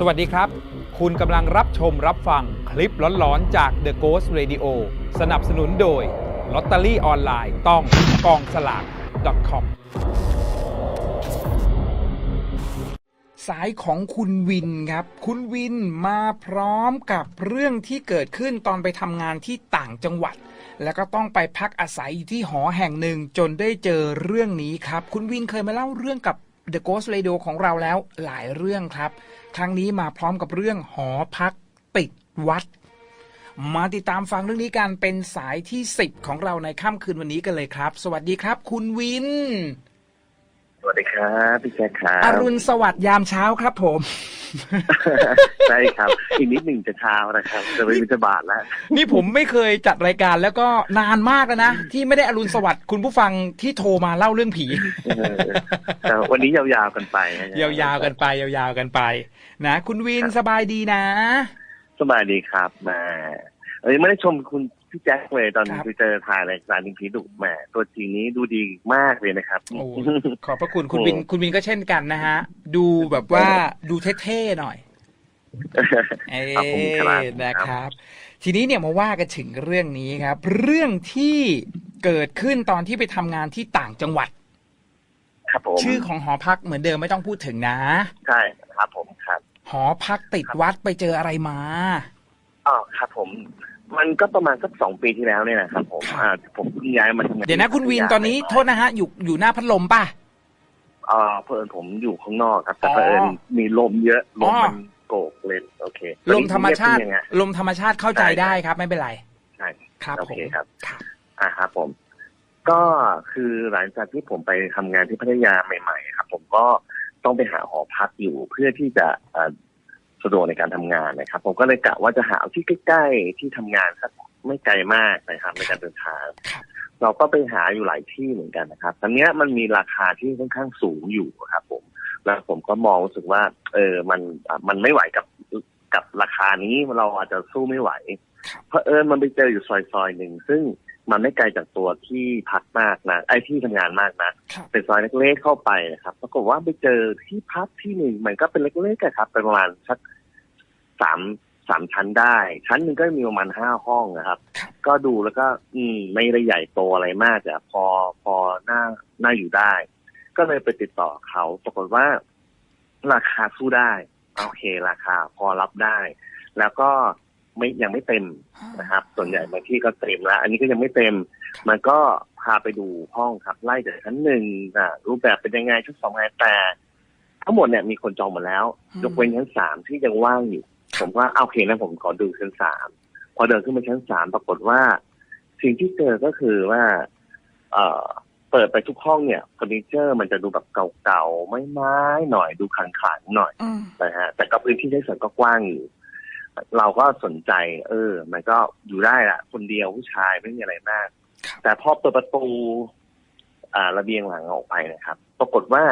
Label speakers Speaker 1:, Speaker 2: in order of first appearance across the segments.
Speaker 1: สวัสดีครับ คุณกำลังรับชมรับฟังคลิปหลอนๆ จาก The Ghost Radio สนับสนุนโดยลอตเตอรี่ออนไลน์ต้องกองสลาก .com สายของคุณวินครับ คุณวินมาพร้อมกับเรื่องที่เกิดขึ้นตอนไปทำงานที่ต่างจังหวัด แล้วก็ต้องไปพักอาศัยที่หอแห่งหนึ่งจนได้เจอเรื่องนี้ครับ คุณวินเคยมาเล่าเรื่องกับ The Ghost Radio ของเราแล้วหลายเรื่องครับ ครั้งนี้มาพร้อมกับเรื่องหอพักติดวัด มาติดตามฟังเรื่องนี้กันเป็นสายที่ 10 ของเราในค่ำคืนวันนี้กันเลยครับ สวัสดีครับ คุณวิน
Speaker 2: วัสดีครับพี่แจ๊คครับ
Speaker 1: อรุณสวัสดิ์ยามเช้าครับผม
Speaker 2: ใช่ครับ อีกนิดหนึ่งจะเช้านะครับ จะไปบิณฑบาตแล้ว
Speaker 1: นี่ผมไม่เคยจัดรายการแล้วก็นานมากแล้วนะ ที่ไม่ได้อรุณสวัสดิ์คุณผู้ฟังที่โทรมาเล่าเรื่องผี
Speaker 2: เออแต่วันนี้ยาวๆกันไปนะ
Speaker 1: ยาวๆกันไป ยาวๆกันไป นะ คุณวินสบายดีนะ
Speaker 2: สบายดีครับแหมาเอ้ยไม่ได้ชมคุณ พี่แจ๊คเลยตอน
Speaker 1: ครับ
Speaker 2: ไปเจอถ่ายรายการลิงผีดุแหมตัวจริงนี้ดูดีมากเลยนะครับ
Speaker 1: โอ้ขอบพระคุณคุณวินคุณวินก็เช่นกันนะฮะ ดูแบบว่าดูเท่ๆหน่อย เอ้
Speaker 2: ครับผมครับ
Speaker 1: นะครับ ทีนี้เนี่ยมาว่ากันถึงเรื่องนี้ครับ เรื่องที่เกิดขึ้นตอนที่ไปทำงานที่ต่างจังหวัด
Speaker 2: ครับผม
Speaker 1: ชื่อของหอพักเหมือนเดิมไม่ต้องพูดถึงนะ
Speaker 2: ใช่ครับผมครับ
Speaker 1: หอพักติดวัดไปเจออะไรมา
Speaker 2: อ๋อครับผม มันก็ประมาณสักสองปีที่แล้วเนี่ยนะครับผม
Speaker 1: ครับ
Speaker 2: อ่าผมเพิ่งย้ายมาทำงาน
Speaker 1: เดี๋ยวนะคุณวินตอนนี้โทษนะฮะอยู่อยู่หน้าพัดลมป่ะ
Speaker 2: เอ่อเพิ่นผมอยู่ข้างนอกครับแต่
Speaker 1: อ๋อ
Speaker 2: เพิ่นมีลมเยอะลม
Speaker 1: อ๋อ
Speaker 2: มันโกกเลยโอเค
Speaker 1: ลมธรรมชาติ
Speaker 2: ตอนนี้เงียบขึ้นยังไง
Speaker 1: ลมธรรมชาติเข้าใจ
Speaker 2: ใช่
Speaker 1: ได้ครับ ไม่เป็นไร
Speaker 2: ใช่
Speaker 1: ครับ
Speaker 2: โอ
Speaker 1: ผม
Speaker 2: เคครับ
Speaker 1: ครับ
Speaker 2: อ่าครับผม ก็คือหลังจากที่ผมไปทำงานที่พัทยาใหม่ ๆ ครับ ผมก็ต้องไปหาหอพักอยู่เพื่อที่จะเอ่อ สะดวกในการทำงานนะครับ ผมก็เลยกะว่าจะหาที่ใกล้ๆที่ทำงานสักไม่ไกลมากนะครับในการเดินทาง
Speaker 1: ครับ
Speaker 2: เราก็ไปหาอยู่หลายที่เหมือนกันนะครับตอนเนี้ยมันมีราคาที่ค่อนข้างสูงอยู่ครับ ผม แล้วผมก็มองรู้สึกว่า เออมันอะมันไม่ไหวกับกับราคานี้เราอาจจะสู้ไม่ไหว
Speaker 1: ครับ
Speaker 2: เพราะเอิญมันไปเจออยู่ซอยซอยๆหนึ่งซึ่งมันไม่ไกลจากตัวที่พักมากนะไอ้ที่ทำงานมากนะครับเป็นซอยเล็กๆเข้าไปนะครับปรากฏว่าไปเจอที่พักที่หนึ่งมันก็เป็นเล็กๆอะครับเป็นประมาณสัก สามสามชั้นได้ ชั้นหนึ่งก็มีประมาณห้าห้องนะครับ
Speaker 1: ครับ
Speaker 2: ก็ดูแล้วก็ อืมไม่ได้ใหญ่โตอะไรมากอะพอพอหน้าหน้าอยู่ได้ ก็เลยไปติดต่อเขาปรากฏว่า ราคาสู้ได้โอเคราคา พอรับได้ แล้วก็ไม่ยังไม่เต็มนะครับ ส่วนใหญ่บางที่ก็เต็มแล้ว อันนี้ก็ยังไม่เต็ม มันก็พาไปดูห้องครับ ไล่จากชั้นหนึ่งอะรูปแบบเป็นยังไงชั้นสองไงแต่ทั้งหมดเนี่ยมีคนจองหมดแล้ว
Speaker 1: อืม
Speaker 2: ยกเว้นชั้นสามที่ยังว่างอยู่ ผมว่าเอาโอเคนะผมขอดูชั้นสามพอเดินขึ้นมาชั้นสามปรากฏว่า สิ่งที่เจอก็คือว่า เอ่อเปิดไปทุกห้องเนี่ยเฟอร์นิเจอร์มันจะดูแบบเก่าๆไม้ไม้ๆหน่อยดูขังๆหน่อย
Speaker 1: อืม
Speaker 2: นะฮะแต่ก็พื้นที่ใช้สอยก็กว้างอยู่เราก็สนใจ เออ มันก็อยู่ได้ละคนเดียวผู้ชายไม่มีอะไรมาก
Speaker 1: ครับ
Speaker 2: แต่พอเปิดประตู อ่าระเบียงหลังออกไปนะครับ ปรากฏว่า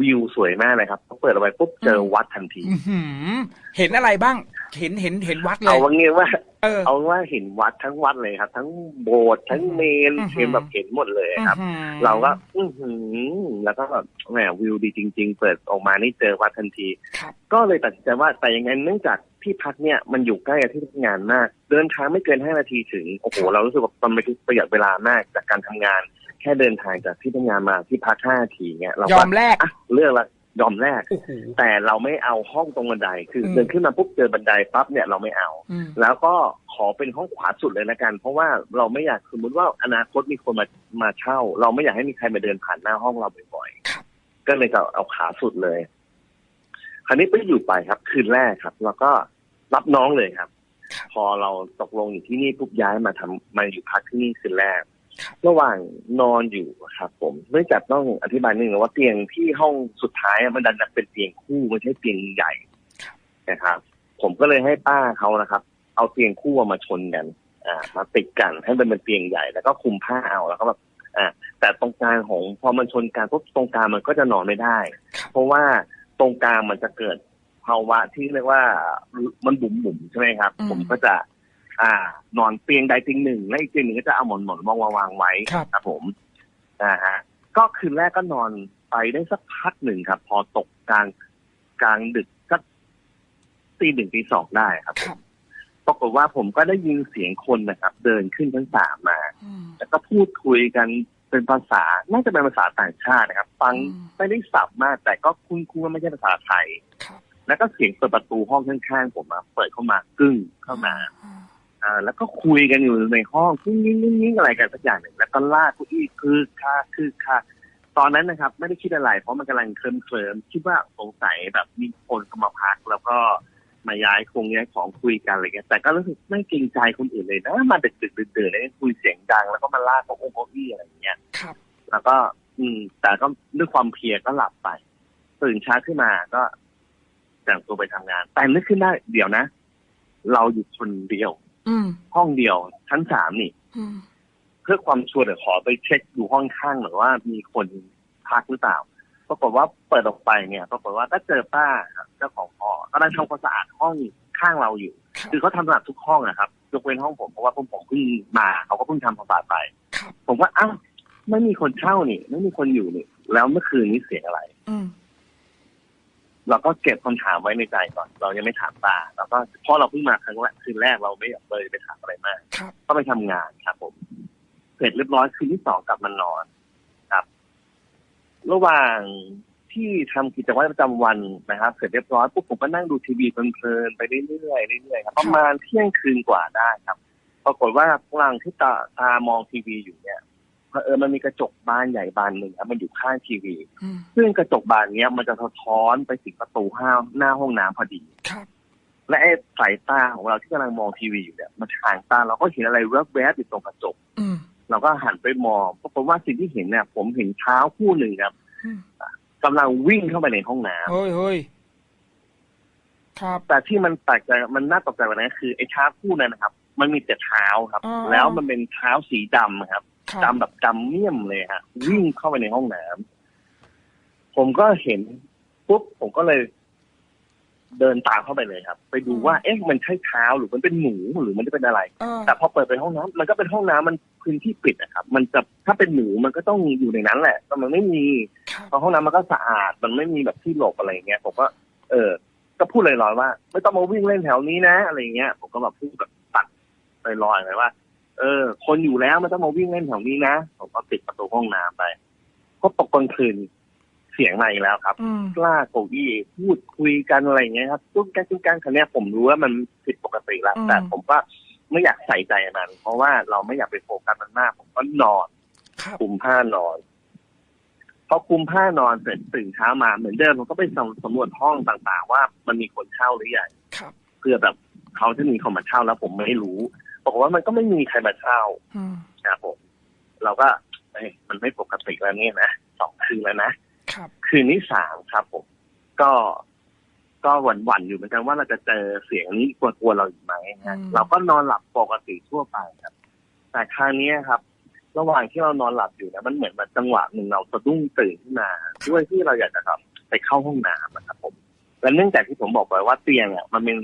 Speaker 2: วิวสวยมากเลยครับพอเปิดออกไปปุ๊บเจอวัดทันที
Speaker 1: อื้อหือเห็นอะไรบ้าง เห็นเห็นเห็นวัดเล
Speaker 2: เอา
Speaker 1: ย
Speaker 2: ว่างี้ว่า
Speaker 1: เออ
Speaker 2: เอาว่าเห็นวัดทั้งวัดเลยครับ ทั้งโบสถ์ทั้งเมน
Speaker 1: อือหือ
Speaker 2: เห็นแบบเห็นหมดเลยครับ
Speaker 1: อื้อหือ
Speaker 2: เราก็ อือหือแล้วก็แบบแหมวิวดีจริง ๆ เปิดออกมานี่เจอวัดทันที
Speaker 1: ครับ
Speaker 2: ก็เลยตัดสินใจว่าแต่ยังไงเนื่องจากที่พักเนี่ยมันอยู่ใกล้กับที่ทำงานมาก เดินทางไม่เกินห้านาทีถึงโอ้โหเรารู้สึกว่ามันเป็นประหยัดเวลามากจากการทำงานแค่เดินทางจากที่ทำงานมาที่พักห้านาทีเนี่ยเรา
Speaker 1: ย
Speaker 2: ก็
Speaker 1: อมแลก
Speaker 2: อะเลือกละยอมแรก
Speaker 1: โอ้โห
Speaker 2: แต่เราไม่เอาห้องตรงบันได คืออ
Speaker 1: ม
Speaker 2: เดินขึ้นมาปุ๊บเจอบันไดปั๊บเนี่ยเราไม่เอา
Speaker 1: อืม
Speaker 2: แล้วก็ขอเป็นห้องขวาสุดเลยละกัน เพราะว่าเราไม่อยากสมมติว่าอนาคตมีคนมามาเช่า เราไม่อยากให้มีใครมาเดินผ่านหน้าห้องเราบ่อย
Speaker 1: ครับ
Speaker 2: ๆก็เลยจะเอาขาสุดเลย คราวนี้ไปอยู่ไปครับ คืนแรกครับ แล้วก็รับน้องเลยครับ พอเราตกลงอยู่ที่นี่ปุ๊บย้ายมาทำมาอยู่พักที่นี่คืนแรก ระหว่างนอนอยู่ครับ ผมเนื่องจากต้องอธิบายนิดนึงว่าเตียงที่ห้องสุดท้ายอะมันดันเป็นเตียงคู่ไม่ใช่เตียงใหญ่นะครับ ผมก็เลยให้ป้าเขานะครับ เอาเตียงคู่มาชนกัน อ่ามาติดกันให้มันเป็นเตียงใหญ่ แล้วก็คลุมผ้าเอาแล้วก็แบบอ่าแต่ตรงกลางของพอมันชนกันปุ๊บตรงกลางมันก็จะนอนไม่ได้ เพราะว่าตรงกลางมันจะเกิดภาวะที่เรียกว่ามันบุ๋มบุ๋มๆใช่ไหมครับ
Speaker 1: อืม
Speaker 2: ผมก็จะ อ่านอนเตียงใดเตียงหนึ่ง แล้วอีกเตียงหนึ่งก็จะเอาหมอนหมอนวางวางๆไว้
Speaker 1: ครับ
Speaker 2: ครับผมอ่าฮะก็คืนแรกก็นอนไปได้สักพักหนึ่งครับ พอตกกลางกลางดึกสักตีหนึ่งตีสองได้ครับ
Speaker 1: ครับ
Speaker 2: ปรากฏว่าผมก็ได้ยินเสียงคนนะครับ เดินขึ้นชั้นสามมา
Speaker 1: อืม
Speaker 2: แล้วก็พูดคุยกันเป็นภาษา น่าจะเป็นภาษาต่างชาตินะครับ ฟัง
Speaker 1: อืม
Speaker 2: ไม่ได้สับมาก แต่ก็คุ้นๆว่าไม่ใช่ภาษาไทย
Speaker 1: ครับ
Speaker 2: แล้วก็เสียงเปิดประตูห้องข้างๆผมมาเปิดเข้ามากึ้งเข้ามา
Speaker 1: อืม
Speaker 2: อ่าแล้วก็คุยกันอยู่ในห้องกิ้งกิ้งกิ้งกิ้งอะไรกันสักอย่างหนึ่งแล้วก็ลากเก้าอี้คือค่าคือค่าตอนนั้นนะครับ ไม่ได้คิดอะไร เพราะมันกำลังเคลิ้มเคลิมๆคิดว่าสงสัยแบบมีคนเข้ามาพัก แล้วก็มาย้ายคงย้ายของคุยกันอะไรเงี้ยแต่ก็รู้สึกไม่เกรงใจคนอื่นเลยนะมาดึกดึกๆดื่นๆเลยคุยเสียงดัง แล้วก็มาลากเก้าอี้เก้าอี้อะไรอย่างเงี้ย
Speaker 1: ครับ
Speaker 2: แล้วก็ อืม แต่ก็ด้วยความเพลียก็หลับไป ตื่นเช้าขึ้นมาก็แต่งตัวไปทำงาน แต่นึกขึ้นได้เดี๋ยวนะ เราอยู่คนเดียว
Speaker 1: อืม
Speaker 2: ห้องเดียวชั้นสามนี่
Speaker 1: อืม
Speaker 2: เพื่อความชัวร์เดี๋ยวขอไปเช็คดูห้องข้างหน่อยว่ามีคนพักหรือเปล่าปรากฏว่าเปิดออกไปเนี่ยปรากฏว่าก็เจอป้าครับเจ้าของหอกำลังทำความสะอาดห้องข้างเราอยู่
Speaker 1: ครับ
Speaker 2: คือเขาทำความสะอาดทุกห้องนะครับยกเว้นห้องผมเพราะว่าผมผมเพิ่งมาเขาก็เพิ่งทำความสะอาดไป
Speaker 1: ครับ
Speaker 2: ผมว่าอ้าวไม่มีคนเช่านี่ ไม่มีคนอยู่นี่ แล้วเมื่อคืนนี้เสียงอะไร
Speaker 1: อืม
Speaker 2: เราก็เก็บคำถามไว้ในใจก่อน เรายังไม่ถามป้าแล้วก็เพราะเราเพิ่งมาครั้งแรกคืนแรกเราไม่อยากเลยไปถามอะไรมาก
Speaker 1: ครับ
Speaker 2: ก็ไปทำงานครับผมเสร็จเรียบร้อยคืนที่สองกลับมานอนครับ ระหว่างที่ทำกิจวัตรประจำวันนะครับ เสร็จเรียบร้อยปุ๊บผมก็นั่งดูทีวีเพลินๆไปเรื่อยๆเรื่อยๆครับประมาณเที่ยงคืนกว่าได้ครับ ปรากฏว่ากลางที่ตาตามองทีวีอยู่เนี่ย เผออมันมีกระจกบานใหญ่บานหนึ่งครับมันอยู่ข้างทีวี
Speaker 1: อืม
Speaker 2: ซึ่งกระจกบานเนี้ยมันจะสะท้อนไปถึงประตูห้าหน้าห้องน้ำพอดี
Speaker 1: ครับ
Speaker 2: และไอ้สายตาของเราที่กำลังมองทีวีอยู่เนี่ยมันทางตาเราก็เห็นอะไรแวบๆอยู่ตรงกระจก
Speaker 1: อืม
Speaker 2: เราก็หันไปมองปรากฏว่าสิ่งที่เห็นเนี่ย ผมเห็นเท้าคู่หนึ่งครับ
Speaker 1: อืม
Speaker 2: กำลังวิ่งเข้าไปในห้องน้ำ
Speaker 1: เฮ้ยเฮ้ยครับ
Speaker 2: แต่ที่มันแปลกใจมันน่าตกใจกว่านั้นคือไอ้เท้าคู่นั้นนะครับ มันมีแต่เท้าครับ
Speaker 1: อ๋อ
Speaker 2: แล้วมันเป็นเท้าสีดำครับ
Speaker 1: ครับ
Speaker 2: ดำแบบดำเมี่ยมเลยฮะ วิ่งเข้าไปในห้องน้ำผมก็เห็นปุ๊บผมก็เลย เดินตามเข้าไปเลยครับ ไปดูว่า เอ๊ะมันใช่เท้าหรือมันเป็นหมูหรือมันจะเป็นอะไร
Speaker 1: เออ
Speaker 2: แต่พอเปิดไปห้องน้ำมันก็เป็นห้องน้ำมันพื้นที่ปิดนะครับ มันจะถ้าเป็นหนูมันก็ต้องอยู่ในนั้นแหละแต่มันไม่มี
Speaker 1: ครับ
Speaker 2: เพราะห้องน้ำมันก็สะอาด มันไม่มีแบบที่หลบอะไรอย่างเงี้ยผมก็เออ ก็พูดลอยๆว่า ไม่ต้องมาวิ่งเล่นแถวนี้นะ อะไรอย่างเงี้ยผมก็แบบพูดแบบตัดลอยๆเลยว่า เออ คนอยู่แล้วไม่ต้องมาวิ่งเล่นแถวนี้นะผมก็ปิดประตูห้องน้ำไป ก็ตกกลางคืนเสียงมาอีกแล้วครับ
Speaker 1: อืม
Speaker 2: กล้าโกอี้พูดคุยกันอะไรอย่างเงี้ยครับจุ้งแก้จุ้งแก้คันนี้ยผมรู้ว่ามันผิดปกติแล้ว
Speaker 1: อืม
Speaker 2: แต่ผมก็ไม่อยากใส่ใจมัน เพราะว่าเราไม่อยากไปโฟกัสมันมาก ผมก็นอน
Speaker 1: ครับ
Speaker 2: คลุมผ้านอนพอคลุมผ้านอนเสร็จตื่นเช้ามาเหมือนเดิมผมก็ไปสำสำรวจห้องต่างๆ ว่ามันมีคนเช่าหรือยัง
Speaker 1: ครับ
Speaker 2: เพื่อแบบเขาจะมีคนมาเช่าแล้วผมไม่รู้ บอกว่ามันก็ไม่มีใครมาเช่า
Speaker 1: อืม
Speaker 2: นะครับผมเราก็เอ้ยมันไม่ปกติแล้วเนี่ยนะสองคืนแล้วนะ
Speaker 1: ครับ
Speaker 2: คืนที่สามครับผม ก็ก็หวั่นๆอยู่เหมือนกันว่าเราจะเจอเสียงนี้กวนๆเราอีกไหมฮะ
Speaker 1: อืม
Speaker 2: เราก็นอนหลับปกติทั่วไปครับ แต่ครั้งนี้ครับ ระหว่างที่เรานอนหลับอยู่เนะมันเหมือนแบบจังหวะหนึ่งเราสะดุ้งตื่นขึ้นมาด้วยที่เราอยากจะแบบไปเข้าห้องน้ำนะครับผมและเนื่องจากที่ผมบอกไปว่าเตียงอะมันเป็น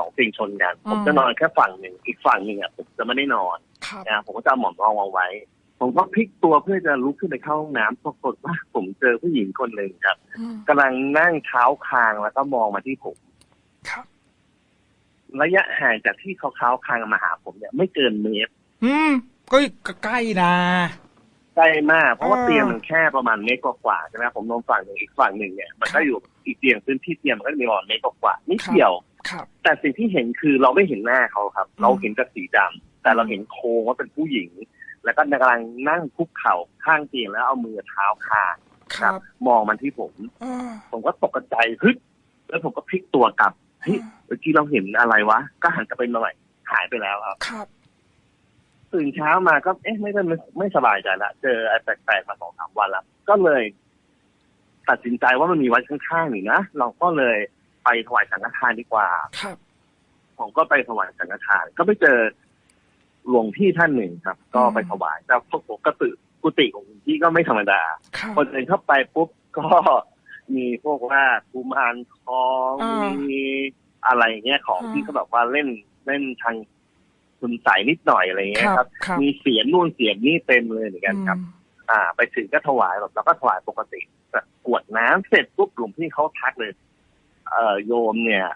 Speaker 2: สองเตียงชนกัน ผมจะนอนแค่ฝั่งหนึ่งอีกฝั่งหนึ่งอะผมจะไม่ได้นอน
Speaker 1: ครับ
Speaker 2: นะผมก็จะเอาหมอนรองวางไว้ ผมก็พลิกตัวเพื่อจะลุกขึ้นไปเข้าห้องน้ำปรากฏว่าผมเจอผู้หญิงคนหนึ่งครับ
Speaker 1: อืม
Speaker 2: กำลังนั่งเท้าคางแล้วก็มองมาที่ผม
Speaker 1: ครับ
Speaker 2: ระยะห่างจากที่เขาเท้าคางมาหาผมเนี่ยไม่เกินเมตร
Speaker 1: อืมก็ใกล้นะ
Speaker 2: ใกล้มาก เพราะว่า
Speaker 1: อ่า
Speaker 2: เตียงมันแค่ประมาณเมตรกว่าๆใช่ไหมผมนอนฝั่งหนึ่งอีกฝั่งหนึ่งเนี่ยมันก็อยู่อีกเตียงพื้นที่เตียงมันก็มีประมาณเมตรกว่าๆนิดเดียว
Speaker 1: ครับ
Speaker 2: แต่สิ่งที่เห็นคือเราไม่เห็นหน้าเขาครับ
Speaker 1: อืม
Speaker 2: เราเห็นแต่สีดำแต่เราเห็นโครงว่าเป็นผู้หญิง แล้วก็กำลังนั่งคุกเข่าข้างเตียงแล้วเอามือเท้าคาง
Speaker 1: ครับ
Speaker 2: มองมันที่ผม
Speaker 1: เออ
Speaker 2: ผมก็ตกใจฮึดแล้วผมก็พลิกตัวกลับเฮ้ยเมื่อกี้เราเห็นอะไรวะ ก็หันกลับไปหน่อยหายไปแล้วครับ
Speaker 1: ครับ
Speaker 2: ตื่นเช้ามาก็เอ๊ะไม่ได้ไม่ไม่สบายใจละเจออะไรแปลกๆมาสองสามวันละก็เลย ตัดสินใจว่ามันมีวัดข้างๆนี่นะเราก็เลย ไปถวายสังฆทานดีกว่า
Speaker 1: ครับ
Speaker 2: ผมก็ไปถวายสังฆทาน ก็ไปเจอหลวงพี่ท่านหนึ่งครับ ก็ไปถวายแต่พวกผมก็ตื่นกุฏิของหลวงพี่ก็ไม่ธรรมดา
Speaker 1: ครับ
Speaker 2: พอเดินเข้าไปปุ๊บก็มีพวกว่ากุมารทอง
Speaker 1: อ่ามี
Speaker 2: มีอะไรเงี้ยของ
Speaker 1: อ่า
Speaker 2: ที่เขาแบบว่าเล่นเล่นทางคุณใสยนิดหน่อยอะไรเงี้ยครับ
Speaker 1: ครับ
Speaker 2: มีเสียงนู่นเสียงนี่เต็มเลยเหมือนกันครับ
Speaker 1: อืม
Speaker 2: อ่า ไปถึงก็ถวายแบบแล้วก็ถวายปกติแต่กรวดน้ำเสร็จปุ๊บหลวงพี่เขาทักเลย เอ่อโยมเนี่ย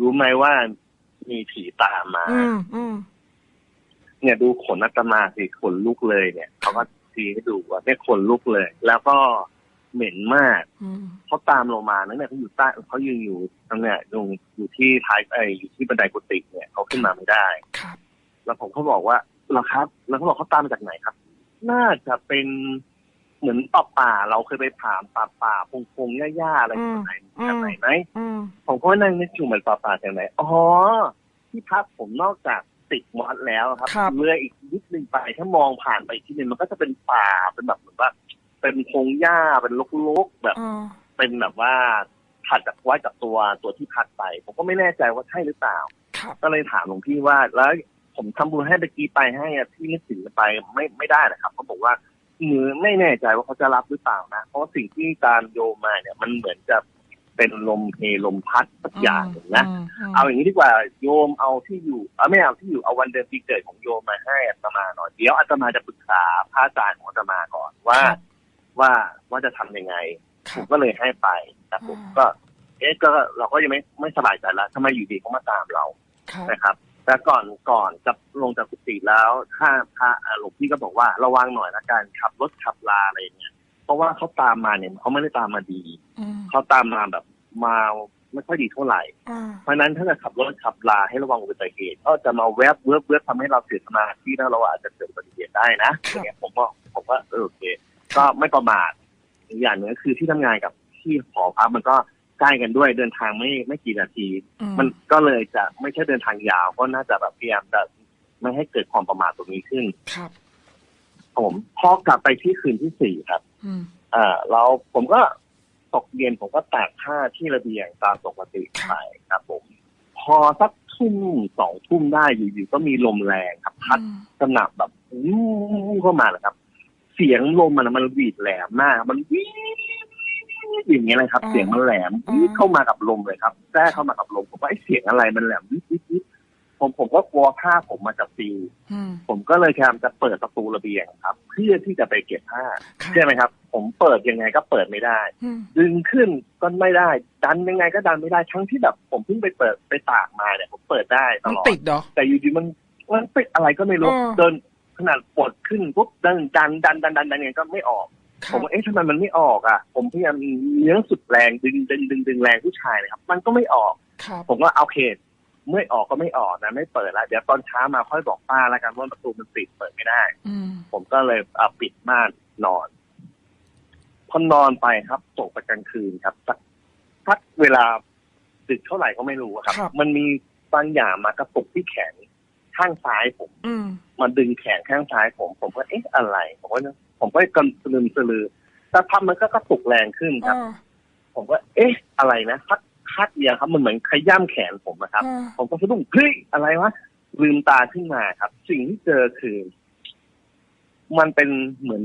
Speaker 2: รู้ไหมว่ามีผีตามมา
Speaker 1: อืมอืม
Speaker 2: เนี่ยดูขนอาตมาสิขนลุกเลยเนี่ยเขาก็ทีให้ดูว่าเนี่ยขนลุกเลย แล้วก็เหม็นมาก
Speaker 1: อืม
Speaker 2: เขาตามลงมานั่นเนี่ยเขาอยู่ใต้เขายืนอยู่ตรงเนี่ยอยู่อยู่ที่ท้ายไอยอยู่ที่บันไดกุฏิเนี่ยเขาขึ้นมาไม่ได้
Speaker 1: ครับ
Speaker 2: แล้วผมเขาบอกว่าเหรอครับ แล้วเขาบอกเขาตามมาจากไหนครับ น่าจะเป็น เหมือนป่าป่าๆเราเคยไปผ่านป่าป่าๆพงพงๆหญ้าๆอะไรจากไหนจากไหนไหม
Speaker 1: อืม
Speaker 2: ผมก็นั่งนึกอยู่เหมือนป่าป่าๆจากไหนอ๋อที่พักผมนอกจากติดวัดแล้วครับเรืออีกนิดนึงไปถ้ามองผ่านไปอีกทีนึงมันก็จะเป็นป่าเป็นแบบเหมือนว่า เป็นพงหญ้าเป็นรกๆแบบ
Speaker 1: อ่า
Speaker 2: เป็นแบบว่าถัดจากวัดจากตัวตัวที่พักไป ผมก็ไม่แน่ใจว่าใช่หรือเปล่า
Speaker 1: ครับ
Speaker 2: ก็เลยถามหลวงพี่ว่าแล้วผมทำบุญให้ตะกี้ไปให้อะที่นึกถึงไปไม่ไม่ได้นะครับเขาบอกว่า หรือไม่แน่ใจว่าเขาจะรับหรือเปล่านะ เพราะว่าสิ่งที่การโยมมาเนี่ยมันเหมือนจะเป็นลมเพลมพัดสักอย่างหนึ่งนะ
Speaker 1: มม
Speaker 2: เอาอย่างนี้ดีกว่าโยมเอาที่อยู่เอาไม่เอาที่อยู่เอาวันเดือนปีเกิดของโยมมาให้อาตมาหน่อยเดี๋ยวอาตมาจะปรึกษาพระอาจารย์ของอาตมาก่อนว่า
Speaker 1: ครับ
Speaker 2: ว่าว่าจะทำยังไง
Speaker 1: ค
Speaker 2: ผ
Speaker 1: รั
Speaker 2: ม
Speaker 1: บ
Speaker 2: ก็เลยให้ไปแต่ผม
Speaker 1: อ่า
Speaker 2: ก็ เอ๊ะก็เราก็ยังไม่ไม่สบายใจแล้วทำไมอยู่ดีเขามาตามเรา
Speaker 1: ครับ
Speaker 2: นะครับ แต่ก่อนก่อนจะลงจากกุฏิแล้ว ถ้าพระอ่าหลวงพี่ก็บอกว่าระวังหน่อยละกันขับรถขับลาอะไรอย่างเงี้ยเพราะว่าเขาตามมาเนี่ยเขาไม่ได้ตามมาดี
Speaker 1: อืม
Speaker 2: เขาตามมาแบบมาไม่ค่อยดีเท่าไหร่
Speaker 1: อ่า
Speaker 2: เพราะฉะนั้นถ้าจะขับรถขับลาให้ระวังอุบัติเหตุก็จะมาแวบเวิร์บเวิร์บทำให้เราเสียสมาธิแล้วเราอาจจะเกิดอุบัติเหตุได้นะอย่างเงี้ยผมก็ผมก็เออโอเค ก็ไม่ประมาทอีกอย่างหนึ่งก็คือที่ทำงานกับที่หอพักมันก็ ใกล้กันด้วยเดินทางไม่ไม่กี่นาที
Speaker 1: อื
Speaker 2: มันก็เลยจะไม่ใช่เดินทางยาว ก็น่าจะแบบพยายามจะไม่ให้เกิดความประมาทตรงนี้ขึ้น
Speaker 1: ครับ
Speaker 2: ผมพอกลับไปที่คืนที่สี่ครับ
Speaker 1: อืม
Speaker 2: อ่าแล้วผมก็ตกเย็นผมก็ตากผ้าที่ระเบียงตามปกติไปครับ ผม พอสักทุ่มสองทุ่มได้อยู่ๆก็มีลมแรงครับพัด
Speaker 1: อืม
Speaker 2: กระหน่ำแบบวู้เข้ามานะครับ เสียงลมมันมันหวีดแหลมมาก มันวีด อย่างเงี้ยเลยครับ เสียงมันแหลมวีดเข้ามากับลมเลยครับแทรกเข้ามากับลมผมว่าไอ้เสียงอะไรมันแหลมวิดวิดวิดผมผมก็กลัวผ้าผมมาจะปลิว
Speaker 1: อืม
Speaker 2: ผมก็เลยพยายามจะเปิดประตูระเบียงครับ เพื่อที่จะไปเก็บผ้า
Speaker 1: ครับ
Speaker 2: ใช่ไหมครับ ผมเปิดยังไงก็เปิดไม่ได้
Speaker 1: อืม
Speaker 2: ดึงขึ้นก็ไม่ได้ ดันยังไงก็ดันไม่ได้ทั้งที่แบบผมเพิ่งไปเปิดไปตากมาเนี่ยผมเปิดได้ต
Speaker 1: มัน
Speaker 2: ลอด
Speaker 1: ติดเหรอ
Speaker 2: แต่อยู่ดีมันมันติดอะไรก็ไม่รู้
Speaker 1: อ่า
Speaker 2: เดินขนาดปวดขึ้นปุ๊บดันดันดันดันดันดันยังไงก็ไม่ออก
Speaker 1: ค
Speaker 2: ผ
Speaker 1: รับ
Speaker 2: มว่าเอ๊ะทำไมมันไม่ออกอะ ผมพยายามเนื้อสุดแรงดึงดึงดึงดึงแรงผู้ชายเลยครับ มันก็ไม่ออก
Speaker 1: ครับ
Speaker 2: ผมก็โอเคไม่ออกก็ไม่ออกนะ ไม่เปิดละเดี๋ยวตอนเช้ามาค่อยบอกป้าแล้วกันว่าประตูมันปิดเปิดไม่ได้
Speaker 1: อืม
Speaker 2: ผมก็เลยเอาปิดม่านนอนพอนอนไปครับตกไปกลางคืนครับสักสักเวลาดึกเท่าไหร่ก็ไม่รู้อะครับ มันมีบางอย่างมากระตุกที่แขน ข้างซ้ายผม
Speaker 1: อืม
Speaker 2: มาดึงแขนข้างซ้ายผม ผมก็เอ๊ะอะไร ผมก็ผมก็กำสลืมสลือแต่พักมันก็กระตุกแรงขึ้นครับ
Speaker 1: อ่า
Speaker 2: ผมก็เอ๊ะอะไรนะพักพักเดียวครับ มันเหมือนขย้ำแขนผมนะครับ
Speaker 1: อ่า
Speaker 2: ผมก็สะดุ้งเฮ้ยอะไรวะลืมตาขึ้นมาครับ สิ่งที่เจอคือ มันเป็นเหมือน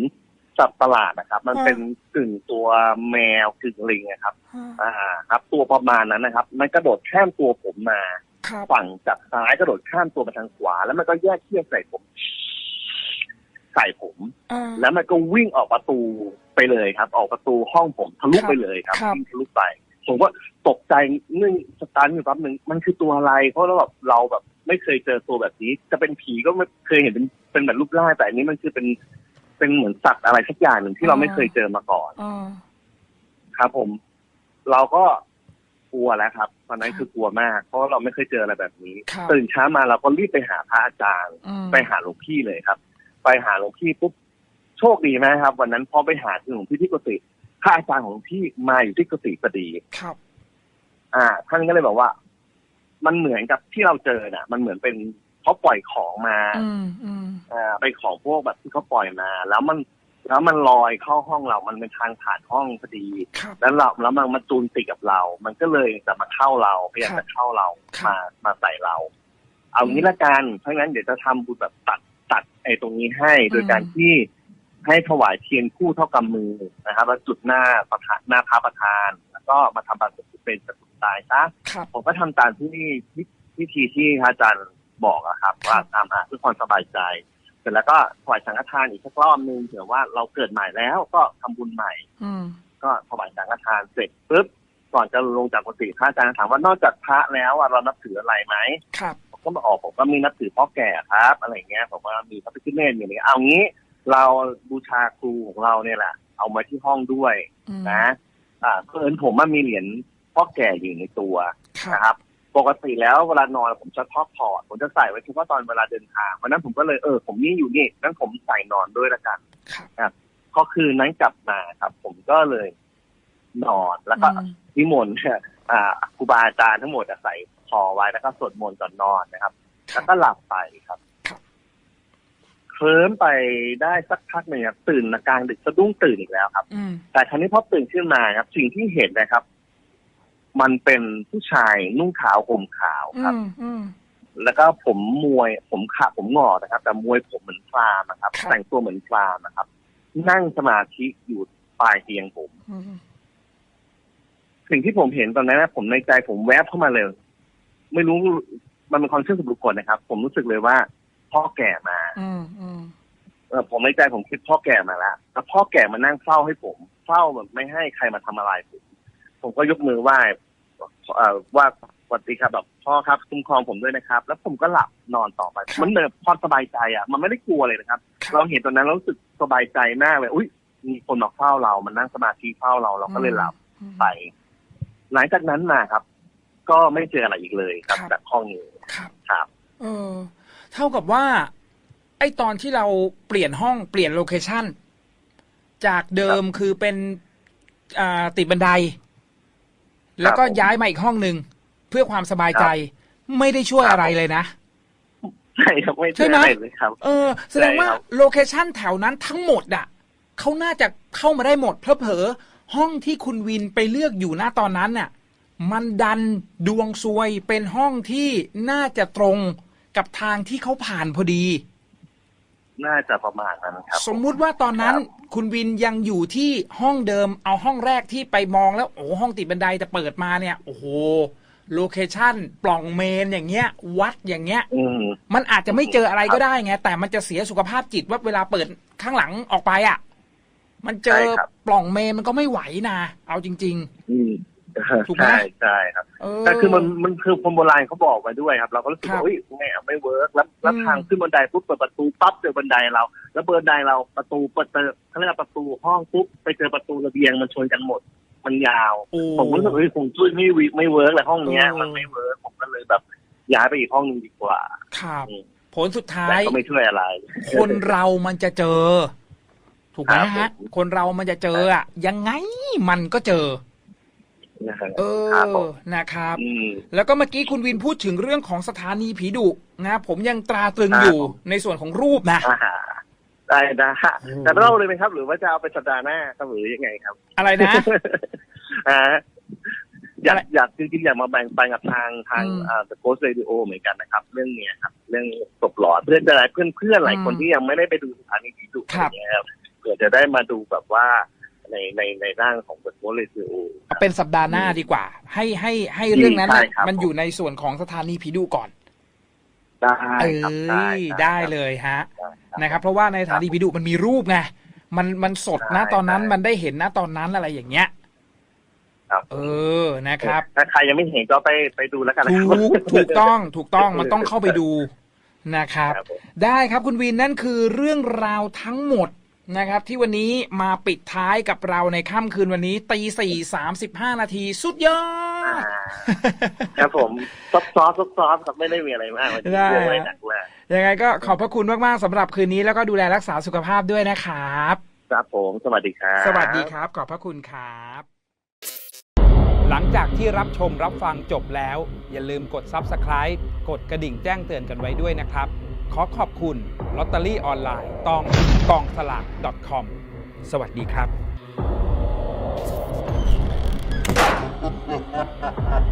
Speaker 2: สัตว์ประหลาดนะครับ มันเป็นกึ่งตัวแมวกึ่งลิงนะครับ
Speaker 1: อ่า
Speaker 2: อ่าครับ ตัวประมาณนั้นนะครับ มันกระโดดข้ามตัวผมมา
Speaker 1: ครับ
Speaker 2: ฝั่งจากซ้ายกระโดดข้ามตัวไปทางขวา แล้วมันก็แยกเขี้ยวใส่ผม ใส่ผม
Speaker 1: อ่า
Speaker 2: แล้วมันก็วิ่งออกประตูไปเลยครับ ออกประตูห้องผมทะลุ
Speaker 1: ครับ
Speaker 2: ไปเลยครับ
Speaker 1: ครับ
Speaker 2: วิ่งทะลุไป ผมก็ตกใจนึ่งสตาร์ทอยู่แป๊บหนึ่งมันคือตัวอะไร เพราะเราแบบเราแบบ ไม่เคยเจอตัวแบบนี้ จะเป็นผีก็ไม่เคยเห็นเป็นเป็นแบบรูปร่างแต่อันนี้มันคือเป็นเป็นเหมือนสัตว์อะไรสักอย่างหนึ่งที่เราไม่เคยเจอมาก่อน
Speaker 1: อ่า
Speaker 2: ครับผม เราก็ กลัวแล้วครับ ตอนนั้นคือกลัวมาก เพราะว่าเราไม่เคยเจออะไรแบบนี้
Speaker 1: ครับ
Speaker 2: ตื่นเช้ามาเราก็รีบไปหาพระอาจารย์
Speaker 1: อืม
Speaker 2: ไปหาหลวงพี่เลยครับ ไปหาหลวงพี่ปุ๊บโชคดีไหมครับ วันนั้นพอไปหาที่หลวงพี่ที่กุฏิพระอาจารย์ของหลวงพี่มาอยู่ที่กุฏิพอดี
Speaker 1: ครับ
Speaker 2: อ่า ท่านก็เลยบอกว่า มันเหมือนกับที่เราเจอน่ะ มันเหมือนเป็นเขาปล่อยของมา
Speaker 1: อืมอืม
Speaker 2: อ่าไปของพวกแบบที่เขาปล่อยมา แล้วมัน แล้วมันลอยเข้าห้องเรา มันเป็นทางผ่านห้องพอดี
Speaker 1: ครับ
Speaker 2: แล้วเราแล้วมันมาจูนติดกับเรา มันก็เลยจะมาเข้าเราพยายาม
Speaker 1: ครับ
Speaker 2: จะเข้าเรา
Speaker 1: ครับ
Speaker 2: มา มาใส่เรา เอางี้ละกัน เพราะงั้นเดี๋ยวจะทำบุญแบบตัด ตัดไอ้ตรงนี้ให้ โดยการที่ให้ถวายเทียนคู่เท่ากำมือนะครับ แล้วจุดหน้าประธานหน้าพระประธาน แล้วก็มาทำบัตรเป็นจตุตายซะ
Speaker 1: ครับ
Speaker 2: ผมก็ทำตามที่ที่พิธีที่พระอาจารย์บอกอะครับ ว่าตามอะเพื่อความสบายใจ เสร็จแล้วก็ถวายสังฆทานอีกสักรอบนึงเผื่อว่าเราเกิดใหม่แล้วก็ทำบุญใหม่
Speaker 1: อืม
Speaker 2: ก็ถวายสังฆทานเสร็จปุ๊บก่อนจะลงจากกุฏิพระอาจารย์ถามว่านอกจากพระแล้วอะเรานับถืออะไรไหม
Speaker 1: ครับ
Speaker 2: ผมก็มาออกผมก็มีนับถือพ่อแก่ครับ อะไรเงี้ยผมว่ามีพระพิฆเนศอย่างนี้เอางี้ เราบูชาครูของเราเนี่ยแหละเอามาที่ห้องด้วย
Speaker 1: อืม
Speaker 2: นะ อ่าเพิ่นผมว่ามีเหรียญพ่อแก่อยู่ในตัว
Speaker 1: ครับ
Speaker 2: นะครับ ปกติแล้วเวลานอนผมจะทอดถอด ผมจะใส่ไว้เฉพาะตอนเวลาเดินทางวันนั้นผมก็เลยเออผมนี่อยู่นี่งั้นผมใส่นอนด้วยละกัน
Speaker 1: ครับ
Speaker 2: พอคืนนั้นกลับมาครับ ผมก็เลย นอนแล้วก็
Speaker 1: อืม
Speaker 2: นิมนต์อ่าครูบาอาจารย์ทั้งหมดอะใส่คอไว้แล้วก็สวดมนต์ก่อนนอนนะครับ แล้วก็หลับไปครับ
Speaker 1: ครับ
Speaker 2: เคลิ้มไปได้สักพักหนึ่งครับตื่นมากลางดึกสะดุ้งตื่นอีกแล้วครับ
Speaker 1: อืม
Speaker 2: แต่ครั้นี้พอตื่นขึ้นมาครับ สิ่งที่เห็นนะครับ มันเป็นผู้ชายนุ่งขาวห่มขาว
Speaker 1: อื
Speaker 2: ครับ
Speaker 1: มอืม
Speaker 2: แล้วก็ผมมวยผมขาผมงอกนะครับ แต่มวยผมเหมือนพรามนะครับ
Speaker 1: ครับ
Speaker 2: แต่งตัวเหมือนพรามนะครับ นั่งสมาธิอยู่ปลายเตียงผม
Speaker 1: อืม
Speaker 2: สิ่งที่ผมเห็นตอนนั้นนะผมในใจผมแวบเข้ามาเลย ไม่รู้มันเป็นความเชื่อส่วนบุคคลนะครับ ผมรู้สึกเลยว่า พ่อแก่มา
Speaker 1: อืมอืม
Speaker 2: เออผมในใจผมคิดพ่อแก่มาแล้วแล้วพ่อแก่มานั่งเฝ้าให้ผม เฝ้าแบบไม่ให้ใครมาทำอะไรผม ผมก็ยกมือไหว้เอ่อว่าสวัสดีครับแบบพ่อครับคุ้มครองผมด้วยนะครับ แล้วผมก็หลับนอนต่อไป มันแบบความสบายใจอะ มันไม่ได้กลัวเลยนะครับ
Speaker 1: ครับ
Speaker 2: เราเห็นตอนนั้นเรารู้สึกสบายใจมากเลยอุ้ยมีคนมาเฝ้าเรา มันนั่งสมาธิเฝ้าเราเราก็เลยหลับ
Speaker 1: อืม
Speaker 2: ไป หลังจากนั้นมาครับ ก็ไม่เจออะไรอีกเลยครับ
Speaker 1: ครับ
Speaker 2: จากห้องนี้
Speaker 1: ครับ
Speaker 2: ครับ
Speaker 1: เออ เท่ากับว่า ไอตอนที่เราเปลี่ยนห้องเปลี่ยนโลเคชันจากเดิมคือเป็นอ่าติดบันได แล้วก็
Speaker 2: ผม
Speaker 1: ย้ายมาอีกห้องหนึ่งเพื่อความสบายใจ ไม่ได้ช่วย
Speaker 2: ครับ
Speaker 1: อะไรเลยนะ
Speaker 2: ใช่ครับไม่เจ
Speaker 1: ใช่
Speaker 2: อ
Speaker 1: ไหม
Speaker 2: อะไรเลยครับ
Speaker 1: เออ แสดงว่า
Speaker 2: ใช่ครับ
Speaker 1: โลเคชันแถวนั้นทั้งหมดอะเขาน่าจะเข้ามาได้หมดเพลอเผลอๆห้องที่คุณวินไปเลือกอยู่หน้าตอนนั้นน่ะ มันดันดวงซวยเป็นห้องที่น่าจะตรงกับทางที่เขาผ่านพอดี
Speaker 2: น่าจะประมาณนั้นครับ
Speaker 1: สมมุติว่าตอนนั้น
Speaker 2: ครับ
Speaker 1: คุณวินยังอยู่ที่ห้องเดิมเอาห้องแรกที่ไปมองแล้วโอ้ห้องติดบันไดแต่เปิดมาเนี่ย โอ้โหโลเคชั่นปล่องเมนอย่างเงี้ย วัดอย่างเงี้ย
Speaker 2: อืม
Speaker 1: มันอาจจะไม่เจออะไรก็ได้ไงแต่มันจะเสียสุขภาพจิตว่าเวลาเปิดข้างหลังออกไปอะ มันเจอ
Speaker 2: ใช่ครับ
Speaker 1: ปล่องเมนมันก็ไม่ไหวนะเอาจริง
Speaker 2: อืม
Speaker 1: ถูกไหม
Speaker 2: ใช่ใช่ครับ
Speaker 1: ๆเออ
Speaker 2: แต่คือมันมันคือคนโบราณเขาบอกมาด้วยครับ เราก็รู้สึก
Speaker 1: ครับ
Speaker 2: ว่าเฮ้ยไม่เอาไม่เวิร์กแล้วแล้ว
Speaker 1: อืม
Speaker 2: ทางขึ้นบันไดปุ๊บเปิดประตูปั๊บเจอบันไดเรา แล้วบันไดเราประตูเปิดเจอเขาเรียกว่าประตูห้องปุ๊บไปเจอประตูระเบียงมันชนกันหมด มันยาว
Speaker 1: โอ้
Speaker 2: ผมก็รู้สึกเฮ้ยคงช่วยไม่วิไม่เวิร์กเลยห้องเนี้ย
Speaker 1: เออ
Speaker 2: มันไม่เวิร์กผมก็เลยแบบย้ายไปอีกห้องหนึงดีกว่า
Speaker 1: ครับ
Speaker 2: อืม
Speaker 1: ผลสุดท้า
Speaker 2: แต่
Speaker 1: ย
Speaker 2: ก็ไม่ช่วยอะไร
Speaker 1: คนเรามันจะเจอ ถูกไหม
Speaker 2: ครับ
Speaker 1: ฮะ
Speaker 2: ผม
Speaker 1: คนเรามันจะเจออะยังไงมันก็เจอ
Speaker 2: นะฮะ
Speaker 1: เอ
Speaker 2: ครับผ
Speaker 1: อ
Speaker 2: ม
Speaker 1: นะครับ
Speaker 2: อืม
Speaker 1: แล้วก็เมื่อกี้คุณวินพูดถึงเรื่องของสถานีผีดุนะผมยังตราตรึง
Speaker 2: ครับ
Speaker 1: อยู่
Speaker 2: ผม
Speaker 1: ในส่วนของรูปนะ
Speaker 2: อ่าฮะได้นะฮะ
Speaker 1: โอ้
Speaker 2: จะเล่าเลยไหมครับ หรือว่าจะเอาไปสัปดาห์หน้าครับหรือยังไงครับ
Speaker 1: อะไรนะ
Speaker 2: อ่าอยาก
Speaker 1: อะไร
Speaker 2: อยากจริงๆอยากมาแบ่งปันกับทางทาง
Speaker 1: อืม
Speaker 2: อ่า The Ghost Radio เหมือนกันนะครับ เรื่องเนี้ยครับ เรื่องศพหลอนเพื่อนจะหลายเพื่อนเพื่อนๆหลายคน
Speaker 1: อืม
Speaker 2: ที่ยังไม่ได้ไปดูสถานีผีดุ
Speaker 1: ครับ
Speaker 2: อะไรเงี้ยครับเผื่อจะได้มาดูแบบว่า ในในในร่างของ The Ghost Radio
Speaker 1: เป็นสัปดาห์หน้าดีกว่า ให้ให้ให้เรื่องนั้น
Speaker 2: ใช่
Speaker 1: น่ะ
Speaker 2: ครับ
Speaker 1: มันอยู่ในส่วนของสถานีผีดุก่อน
Speaker 2: ได้
Speaker 1: เอ
Speaker 2: ครับ
Speaker 1: ยได้เลยฮะ
Speaker 2: ได้ครับ
Speaker 1: นะครับ เพราะว่าในสถานีผีดุมันมีรูปไงมันมันสดนะ
Speaker 2: ใช่
Speaker 1: ตอนนั้น
Speaker 2: ใช่
Speaker 1: มันได้เห็นนะตอนนั้นอะไรอย่างเงี้ย
Speaker 2: ครับ
Speaker 1: เออนะครับ
Speaker 2: ถ้าใครยังไม่เห็นก็ไปไปดูแล้วกันนะ
Speaker 1: ถู
Speaker 2: ครับ
Speaker 1: กถูกต้องถูกต้องมันต้องเข้าไปดูนะครับ
Speaker 2: ครับผม
Speaker 1: ได้ครับคุณวินนั่นคือเรื่องราวทั้งหมด นะครับ ที่วันนี้มาปิดท้ายกับเราในค่ำคืนวันนี้ตีสี่สามสิบห้านาทีสุดยอ
Speaker 2: อ่า
Speaker 1: ด
Speaker 2: ครับผมซอฟต์ซอฟต์ซอฟต์ซอฟต์ครับไม่ได้มีอะไรมากมันจะ
Speaker 1: ได้
Speaker 2: เรื่องอะไรหนักแรง
Speaker 1: ยังไงก็ขอบพระคุณมากๆสำหรับคืนนี้แล้วก็ดูแลรักษาสุขภาพด้วยนะครับ
Speaker 2: ครับผมสวัสดีครับ
Speaker 1: สวัสดีครับ ขอบพระคุณครับ หลังจากที่รับชมรับฟังจบแล้ว อย่าลืมกด Subscribe กดกระดิ่งแจ้งเตือนกันไว้ด้วยนะครับ ขอขอบคุณลอตเตอรี่ออนไลน์ตองกองสลาก .com สวัสดีครับ